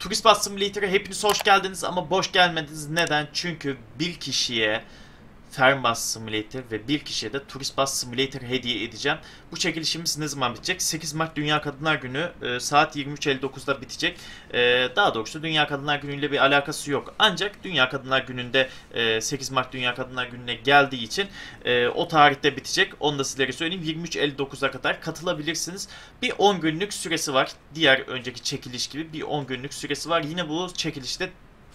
Turist Bus Simulator'a hepiniz hoş geldiniz ama boş gelmediniz. Neden? Çünkü bir kişiye Fernbus Simulator ve bir kişiye de Turist Bus Simulator hediye edeceğim. Bu çekilişimiz ne zaman bitecek? 8 Mart Dünya Kadınlar Günü e, saat 23.59'da bitecek. E, daha doğrusu Dünya Kadınlar Günü ile bir alakası yok. Ancak Dünya Kadınlar Günü'nde e, 8 Mart Dünya Kadınlar Günü'ne geldiği için e, o tarihte bitecek. Onu da sizlere söyleyeyim. 23.59'a kadar katılabilirsiniz. Bir 10 günlük süresi var. Diğer önceki çekiliş gibi bir 10 günlük süresi var. Yine bu çekilişte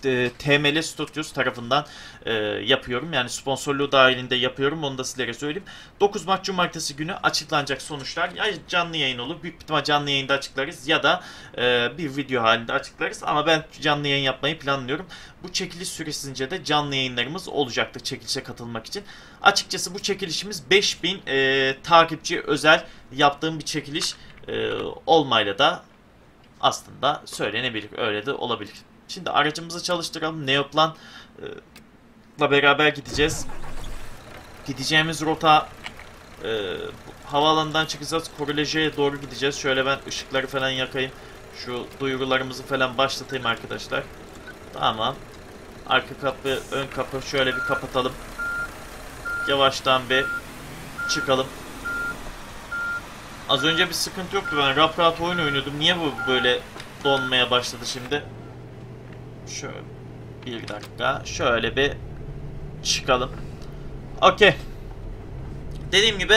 e, TML Studios tarafından e, yapıyorum. Yani sponsorluğu dahilinde yapıyorum. Onu da sizlere söyleyeyim. 9 Mart Cumartesi günü açıklanacak sonuçlar. Ya canlı yayın olur. Büyük ihtimal canlı yayında açıklarız. Ya da e, bir video halinde açıklarız. Ama ben canlı yayın yapmayı planlıyorum. Bu çekiliş süresince de canlı yayınlarımız olacaktır çekilişe katılmak için. Açıkçası bu çekilişimiz 5000 e, takipçi özel yaptığım bir çekiliş e, olmayla da aslında söylenebilir. Öyle de olabilir. Şimdi aracımızı çalıştıralım. Neoplan e, beraber gideceğiz. Gideceğimiz rota e, havaalanından çıkacağız. Koreleje'ye doğru gideceğiz. Şöyle ben ışıkları falan yakayım. Şu duyurularımızı falan başlatayım arkadaşlar. Tamam. Arka kapı, ön kapı şöyle bir kapatalım. Yavaştan bir çıkalım. Az önce bir sıkıntı yoktu. Ben rahat rahat oyun oynuyordum. Niye bu böyle donmaya başladı şimdi? Şöyle bir dakika. Şöyle bir çıkalım. Okey. Dediğim gibi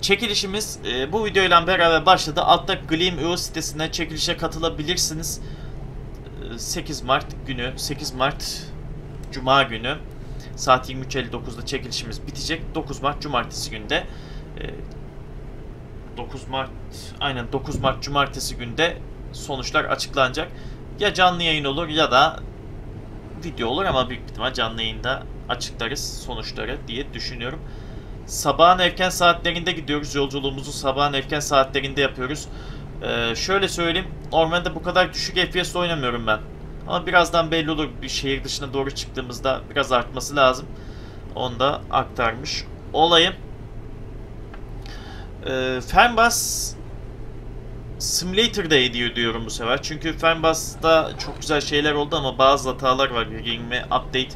çekilişimiz e, bu videoyla beraber başladı. Altta Gleam.io sitesine çekilişe katılabilirsiniz. E, 8 Mart günü, 8 Mart Cuma günü saat 23.59'da çekilişimiz bitecek. 9 Mart Cumartesi günde e, 9 Mart aynen 9 Mart Cumartesi günde sonuçlar açıklanacak. Ya canlı yayın olur ya da video olur ama büyük ihtimal canlı yayında açıklarız sonuçları diye düşünüyorum. Sabahın erken saatlerinde gidiyoruz. Yolculuğumuzu sabahın erken saatlerinde yapıyoruz. Ee, şöyle söyleyeyim. Normalde bu kadar düşük FPS oynamıyorum ben. Ama birazdan belli olur. Bir şehir dışına doğru çıktığımızda biraz artması lazım. Onu da aktarmış olayım. Ee, Fernbus Simulator'da ediyor diyorum bu sefer. Çünkü Fernbus'ta çok güzel şeyler oldu ama bazı hatalar var. 20 update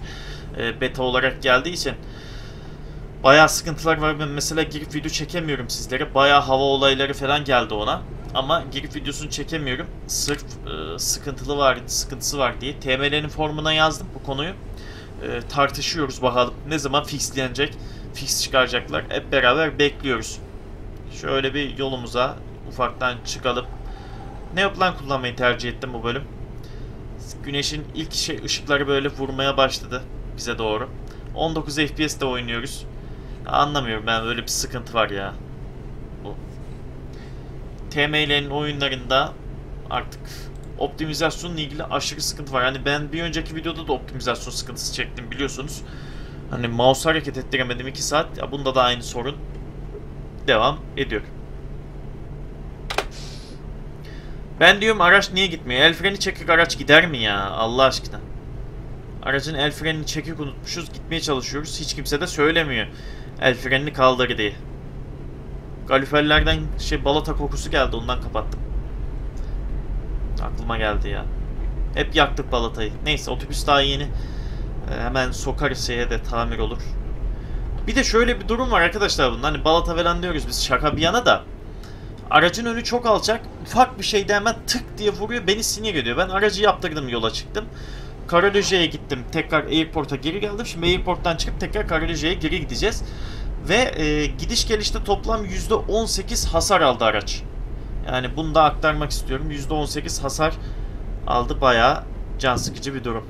e, beta olarak geldiği için bayağı sıkıntılar var. Ben mesela girip video çekemiyorum sizlere. Bayağı hava olayları falan geldi ona. Ama girip videosunu çekemiyorum. Sırf e, sıkıntılı var, sıkıntısı var diye. TML'nin formuna yazdım bu konuyu. E, tartışıyoruz bakalım. Ne zaman fixlenecek? Fix çıkaracaklar. Hep beraber bekliyoruz. Şöyle bir yolumuza ufaktan çıkalım. Neoplan kullanmayı tercih ettim bu bölüm. Güneşin ilk şey ışıkları böyle vurmaya başladı bize doğru. 19 FPS'te oynuyoruz. Anlamıyorum ben böyle bir sıkıntı var ya. Bu. TML'nin oyunlarında artık optimizasyonla ilgili aşırı sıkıntı var. Yani ben bir önceki videoda da optimizasyon sıkıntısı çektim biliyorsunuz. Hani mouse hareket ettiremedim 2 saat. Ya bunda da aynı sorun devam ediyor. Ben diyorum araç niye gitmiyor? El freni çekik araç gider mi ya? Allah aşkına. Aracın el frenini çekik unutmuşuz. Gitmeye çalışıyoruz. Hiç kimse de söylemiyor. El frenini kaldır diye. Kaliferlerden şey balata kokusu geldi. Ondan kapattım. Aklıma geldi ya. Hep yaktık balatayı. Neyse otobüs daha yeni. Ee, hemen sokarız şeye de tamir olur. Bir de şöyle bir durum var arkadaşlar bunun. Hani balata falan diyoruz biz şaka bir yana da. Aracın önü çok alçak. Ufak bir şeyde hemen tık diye vuruyor. Beni sinir ediyor. Ben aracı yaptırdım yola çıktım. Karaloje'ye gittim. Tekrar airport'a geri geldim. Şimdi airport'tan çıkıp tekrar Karaloje'ye geri gideceğiz. Ve e, gidiş gelişte toplam %18 hasar aldı araç. Yani bunu da aktarmak istiyorum. %18 hasar aldı. Bayağı can sıkıcı bir durum.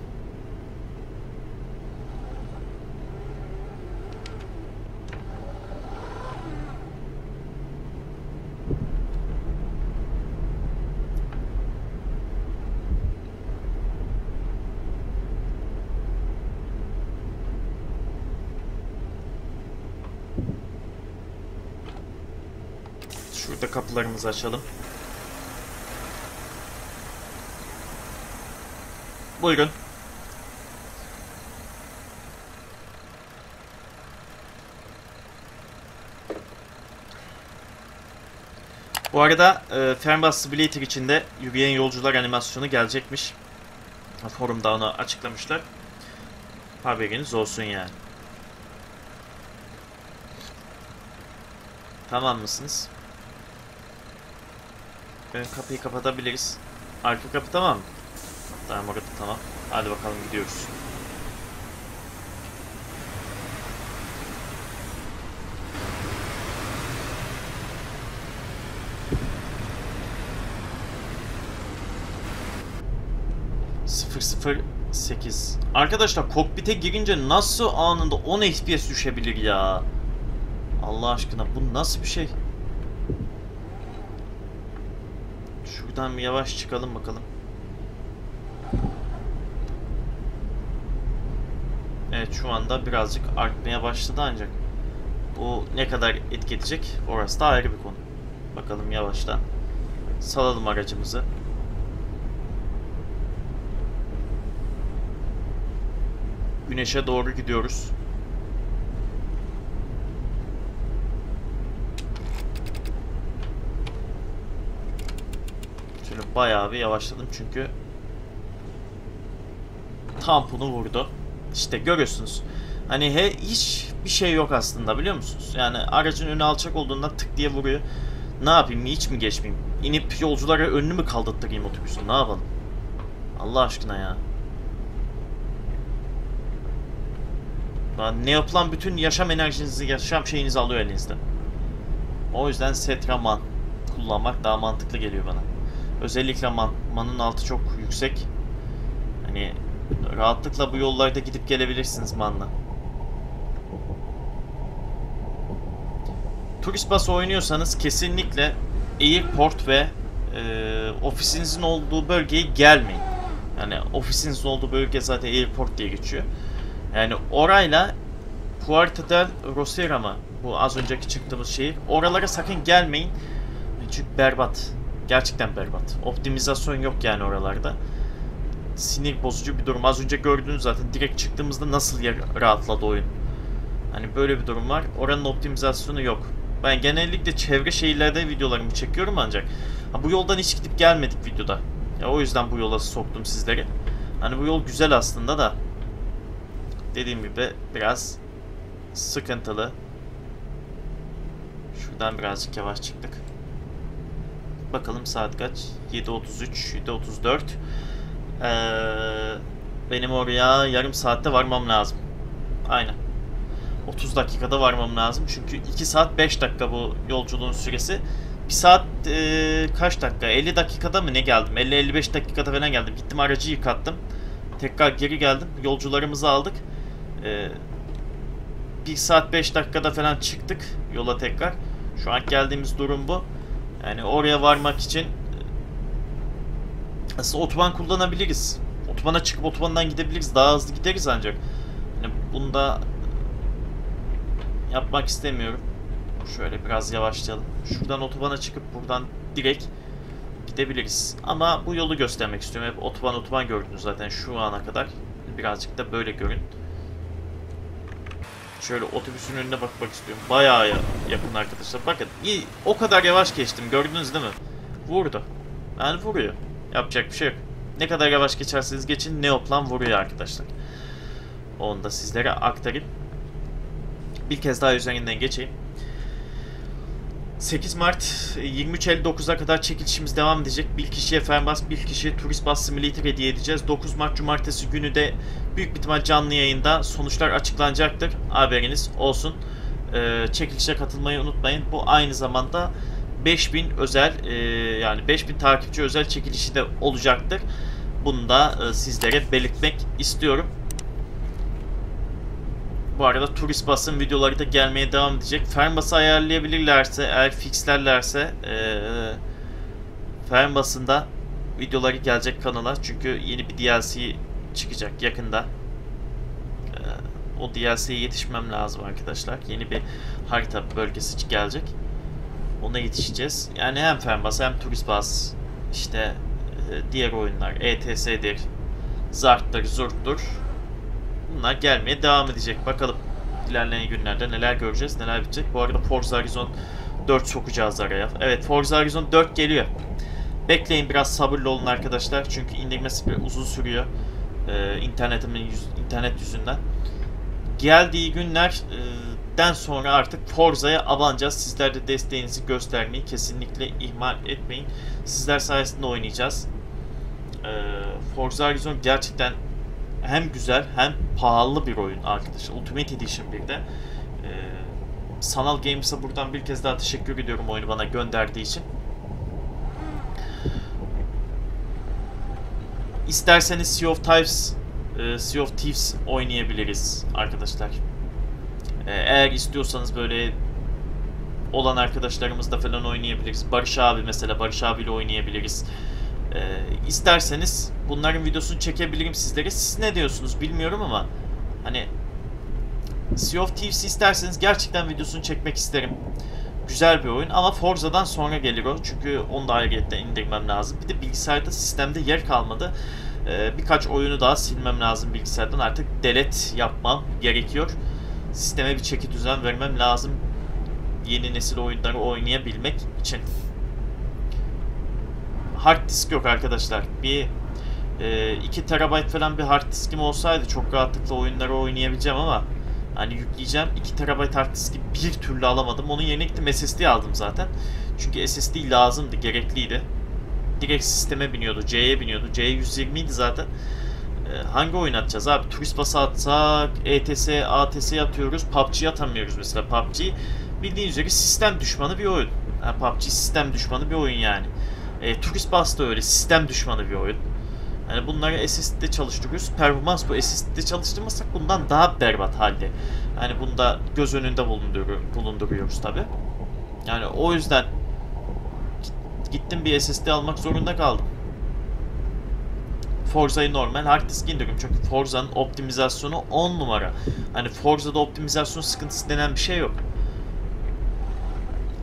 Şurada kapılarımızı açalım. Buyurun. Bu arada e, Fernbus Simulator içinde yürüyen yolcular animasyonu gelecekmiş. Forumda onu açıklamışlar. Haberiniz olsun yani. Tamam mısınız? Ön kapıyı kapatabiliriz. Arka kapı tamam mı? Tamam orada tamam. Hadi bakalım gidiyoruz. Sıfır sıfır 8. Arkadaşlar kokpite girince nasıl anında 10 FPS düşebilir ya? Allah aşkına bu nasıl bir şey? Şuradan bir yavaş çıkalım bakalım. Evet şu anda birazcık artmaya başladı ancak bu ne kadar etki edecek orası da ayrı bir konu. Bakalım yavaştan salalım aracımızı. Güneşe doğru gidiyoruz. Şöyle bayağı bir yavaşladım çünkü tamponu vurdu. İşte görüyorsunuz. Hani he, hiç bir şey yok aslında biliyor musunuz? Yani aracın önü alçak olduğunda tık diye vuruyor. Ne yapayım hiç mi geçmeyeyim? İnip yolculara önünü mü kaldırtayım otobüsün ne yapalım? Allah aşkına ya. Ne yapılan bütün yaşam enerjinizi, yaşam şeyinizi alıyor elinizde. O yüzden Setraman kullanmak daha mantıklı geliyor bana. Özellikle man, manın altı çok yüksek. Hani rahatlıkla bu yollarda gidip gelebilirsiniz manla. Turist bus oynuyorsanız kesinlikle airport ve e, ofisinizin olduğu bölgeye gelmeyin. Yani ofisinizin olduğu bölge zaten airport diye geçiyor. Yani orayla Puerto del Rosera mı? Bu az önceki çıktığımız şehir. Oralara sakın gelmeyin. Çünkü berbat. Gerçekten berbat. Optimizasyon yok yani oralarda. Sinir bozucu bir durum. Az önce gördüğünüz zaten direkt çıktığımızda nasıl rahatladı oyun. Hani böyle bir durum var. Oranın optimizasyonu yok. Ben genellikle çevre şehirlerde videolarımı çekiyorum ancak ha, bu yoldan hiç gidip gelmedik videoda. Ya o yüzden bu yola soktum sizleri. Hani bu yol güzel aslında da dediğim gibi biraz sıkıntılı. Şuradan birazcık yavaş çıktık. Bakalım saat kaç? 7.33, 7.34. Ee, benim oraya yarım saatte varmam lazım. Aynen. 30 dakikada varmam lazım. Çünkü 2 saat 5 dakika bu yolculuğun süresi. 1 saat e, kaç dakika? 50 dakikada mı ne geldim? 50-55 dakikada falan geldim. Gittim aracı yıkattım. Tekrar geri geldim. Yolcularımızı aldık. E, 1 saat 5 dakikada falan çıktık yola tekrar. Şu an geldiğimiz durum bu. Yani oraya varmak için aslında otoban kullanabiliriz. Otobana çıkıp otobandan gidebiliriz. Daha hızlı gideriz ancak. Yani bunda yapmak istemiyorum. Şöyle biraz yavaşlayalım. Şuradan otobana çıkıp buradan direkt gidebiliriz. Ama bu yolu göstermek istiyorum. Hep otoban otoban gördünüz zaten şu ana kadar. Birazcık da böyle görün. Şöyle otobüsün önüne bakmak istiyorum. Bayağı yakın arkadaşlar. Bakın iyi, o kadar yavaş geçtim. Gördünüz değil mi? Vurdu. Yani vuruyor. Yapacak bir şey yok. Ne kadar yavaş geçerseniz geçin Neoplan vuruyor arkadaşlar. Onu da sizlere aktarayım. Bir kez daha üzerinden geçeyim. 8 Mart 23.59'a kadar çekilişimiz devam edecek. Bir kişiye Fernbus, bir kişiye Turist Bus Simulator hediye edeceğiz. 9 Mart Cumartesi günü de büyük bir ihtimal canlı yayında sonuçlar açıklanacaktır. Haberiniz olsun. Ee, çekilişe katılmayı unutmayın. Bu aynı zamanda 5000 özel e, yani 5000 takipçi özel çekilişi de olacaktır. Bunu da e, sizlere belirtmek istiyorum. Bu arada Turist Bus'ın videoları da gelmeye devam edecek. Fernbus'ı ayarlayabilirlerse, eğer fixlerlerse ee, Fernbus'ın da videoları gelecek kanala. Çünkü yeni bir DLC çıkacak yakında. Ee, o DLC'ye yetişmem lazım arkadaşlar. Yeni bir harita bölgesi gelecek. Ona yetişeceğiz. Yani hem Fernbus hem Turist Bus işte e, diğer oyunlar ETS'dir, Zart'tır, Zurt'tur bunlar gelmeye devam edecek. Bakalım ilerleyen günlerde neler göreceğiz, neler bitecek. Bu arada Forza Horizon 4 sokacağız araya. Evet Forza Horizon 4 geliyor. Bekleyin biraz sabırlı olun arkadaşlar. Çünkü indirmesi bir uzun sürüyor. Ee, internetimin yüz, internet yüzünden. Geldiği günlerden sonra artık Forza'ya abanacağız. Sizler de desteğinizi göstermeyi kesinlikle ihmal etmeyin. Sizler sayesinde oynayacağız. Ee, Forza Horizon gerçekten hem güzel hem pahalı bir oyun arkadaşlar. Ultimate Edition bir de. Ee, Sanal Games'a buradan bir kez daha teşekkür ediyorum oyunu bana gönderdiği için. İsterseniz Sea of Thieves, e, Sea of Thieves oynayabiliriz arkadaşlar. E, eğer istiyorsanız böyle olan arkadaşlarımızla falan oynayabiliriz. Barış abi mesela Barış abiyle oynayabiliriz. E, isterseniz bunların videosunu çekebilirim sizlere. Siz ne diyorsunuz bilmiyorum ama hani Sea of Thieves isterseniz gerçekten videosunu çekmek isterim. Güzel bir oyun ama Forza'dan sonra gelir o. Çünkü onu da ayrıyetten indirmem lazım. Bir de bilgisayarda sistemde yer kalmadı. Ee, birkaç oyunu daha silmem lazım bilgisayardan. Artık delete yapmam gerekiyor. Sisteme bir çeki düzen vermem lazım. Yeni nesil oyunları oynayabilmek için. Hard disk yok arkadaşlar. Bir e, 2 terabayt falan bir hard diskim olsaydı çok rahatlıkla oyunları oynayabileceğim ama Hani yükleyeceğim 2 TB hard diski bir türlü alamadım. Onun yerine gittim SSD aldım zaten. Çünkü SSD lazımdı, gerekliydi. Direkt sisteme biniyordu, C'ye biniyordu. C 120 idi zaten. Ee, hangi oyun atacağız abi? Turist bası atsak, ETS, ATS atıyoruz. PUBG atamıyoruz mesela. PUBG bildiğiniz üzere sistem düşmanı bir oyun. Yani PUBG sistem düşmanı bir oyun yani. E, Turist Bus da öyle sistem düşmanı bir oyun. Yani bunları SSD'de çalıştırıyoruz. Performans bu SSD'de çalıştırmasak bundan daha berbat halde. Yani bunu da göz önünde bulunduruyoruz tabi. Yani o yüzden gittim bir SSD almak zorunda kaldım. Forza'yı normal hard disk indiriyorum. Çünkü Forza'nın optimizasyonu 10 numara. Hani Forza'da optimizasyon sıkıntısı denen bir şey yok.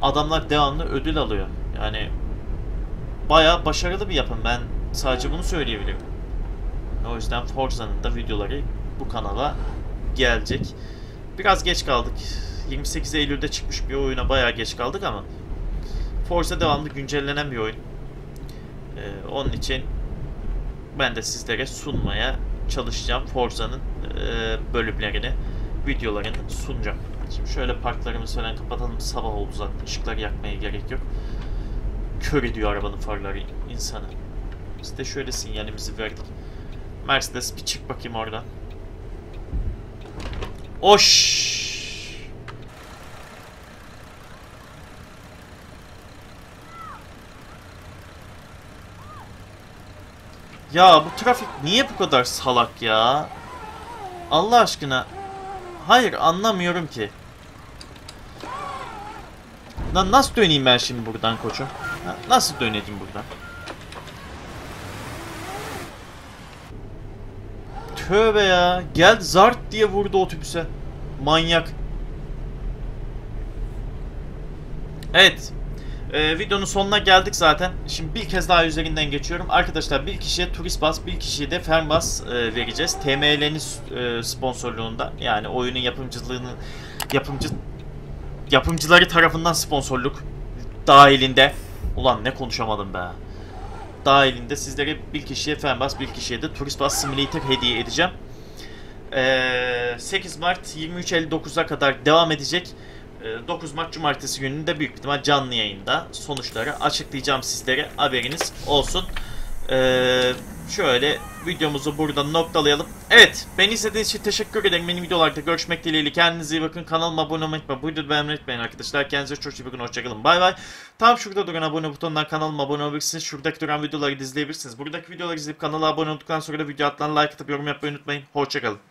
Adamlar devamlı ödül alıyor. Yani bayağı başarılı bir yapım. Ben Sadece bunu söyleyebilirim. O yüzden Forza'nın da videoları bu kanala gelecek. Biraz geç kaldık. 28 Eylül'de çıkmış bir oyuna bayağı geç kaldık ama Forza devamlı güncellenen bir oyun. Ee, onun için ben de sizlere sunmaya çalışacağım. Forza'nın e, bölümlerini, videolarını sunacağım. Şimdi şöyle parklarımızı falan kapatalım. Sabah oldu zaten. Işıkları yakmaya gerek yok. Kör ediyor arabanın farları insanı. Biz de şöyle sinyalimizi verdik. Mercedes bir çık bakayım oradan. Oş. Ya bu trafik niye bu kadar salak ya? Allah aşkına. Hayır anlamıyorum ki. Lan nasıl döneyim ben şimdi buradan koçum? Nasıl döneyim buradan? Tövbe ya. Geldi zart diye vurdu otobüse. Manyak. Evet. Ee, videonun sonuna geldik zaten. Şimdi bir kez daha üzerinden geçiyorum. Arkadaşlar bir kişiye turist bas, bir kişiye de Fernbas e, vereceğiz. TML'nin e, sponsorluğunda. Yani oyunun yapımcılığını yapımcı yapımcıları tarafından sponsorluk dahilinde. Ulan ne konuşamadım be dahilinde sizlere bir kişiye Fenbas, bir kişiye de Turist Bus Simulator hediye edeceğim. Ee, 8 Mart 23.59'a kadar devam edecek. 9 Mart Cumartesi gününde büyük ihtimal canlı yayında sonuçları açıklayacağım sizlere. Haberiniz olsun. Ee, şöyle videomuzu burada noktalayalım. Evet, beni izlediğiniz için teşekkür ederim. Benim videolarda görüşmek dileğiyle. Kendinize iyi bakın. Kanalıma abone olmayı unutmayın. Bu videoyu beğenmeyi unutmayın arkadaşlar. Kendinize çok iyi bakın. Hoşçakalın. Bay bay. Tam şurada duran abone butonundan kanalıma abone olabilirsiniz. Şuradaki duran videoları izleyebilirsiniz. Buradaki videoları izleyip kanala abone olduktan sonra da video atlan like atıp yorum yapmayı unutmayın. Hoşçakalın.